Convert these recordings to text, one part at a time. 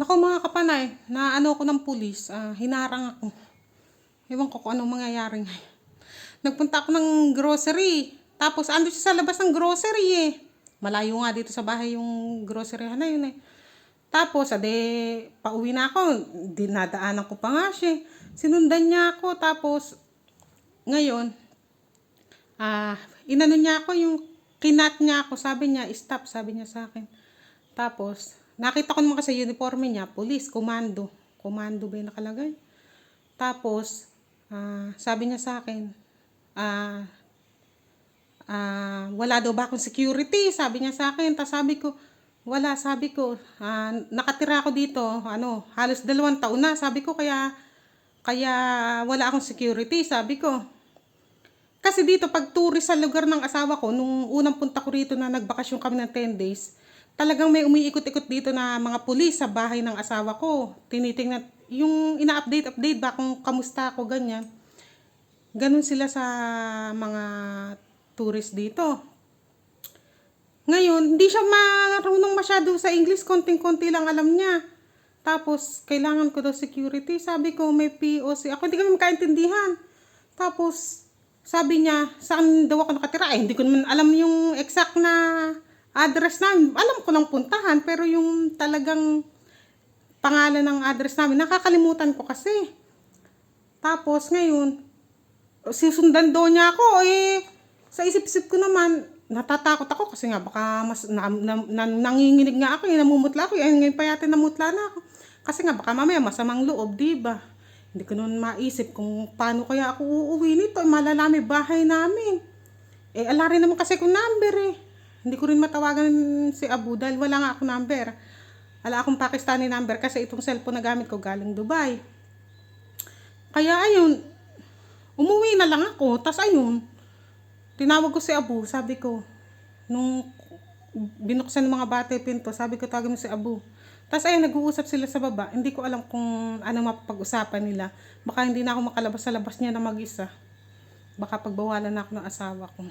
Naku mga kapanay, na ano ko ng pulis, ah, hinarang ako. Ewan ko kung anong mangyayari ngayon. Nagpunta ako ng grocery. Tapos ando siya sa labas ng grocery eh. Malayo nga dito sa bahay yung grocery na yun eh. Tapos, ade, pauwi na ako. Dinadaanan ko pa nga siya. Sinundan niya ako. Tapos, ngayon, ah, inano niya ako yung kinat niya ako. Sabi niya, stop, sabi niya sa akin. Tapos, nakita ko naman kasi uniforme niya, police, komando. Komando ba yung nakalagay? Tapos, ah, sabi niya sa akin, ah, ah, wala daw ba akong security? Sabi niya sa akin. Tapos sabi ko, wala, sabi ko, ah, nakatira ako dito, ano, halos dalawang taon na. Sabi ko, kaya, kaya wala akong security, sabi ko. Kasi dito, pag tourist sa lugar ng asawa ko, nung unang punta ko rito na nagbakasyon kami ng 10 days, talagang may umiikot-ikot dito na mga pulis sa bahay ng asawa ko. Tinitingnan, yung ina-update, update ba kung kamusta ako, ganyan. Ganun sila sa mga tourist dito. Ngayon, hindi siya marunong masyado sa English, konting-konti lang alam niya. Tapos, kailangan ko daw security. Sabi ko, may POC. Ako hindi kami magkaintindihan. Tapos, sabi niya, saan daw ako nakatira? Eh, hindi ko naman alam yung exact na address namin. Alam ko lang puntahan, pero yung talagang pangalan ng address namin, nakakalimutan ko kasi. Tapos, ngayon, sisundan daw niya ako, eh, sa isip-isip ko naman, natatakot ako kasi nga baka mas na, na, na, nanginginig nga ako, eh, namumutla ako, eh, ngayon pa yata namutla na ako. Kasi nga baka mamaya masamang loob, di ba? Hindi ko noon maisip kung paano kaya ako uuwi nito, malalami bahay namin. Eh, ala rin naman kasi kung number eh. Hindi ko rin matawagan si Abu dahil wala nga ako number. Wala akong Pakistani number kasi itong cellphone na gamit ko galing Dubai. Kaya ayun, umuwi na lang ako. Tapos ayun, tinawag ko si Abu, sabi ko, nung binuksan ng mga bata yung pinto, sabi ko tawagin mo si Abu. Tapos ayun, nag-uusap sila sa baba. Hindi ko alam kung ano mapag-usapan nila. Baka hindi na ako makalabas sa labas niya na mag-isa. Baka pagbawalan na ako ng asawa ko.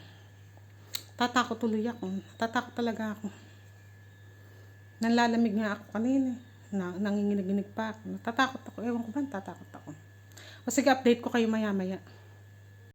Tatakot tuloy ako. Tatakot talaga ako. Nanlalamig nga ako kanina. Na, nanginginig-ginig pa ako. Natatakot ako. Ewan ko ba, tatakot ako. O sige, update ko kayo maya-maya.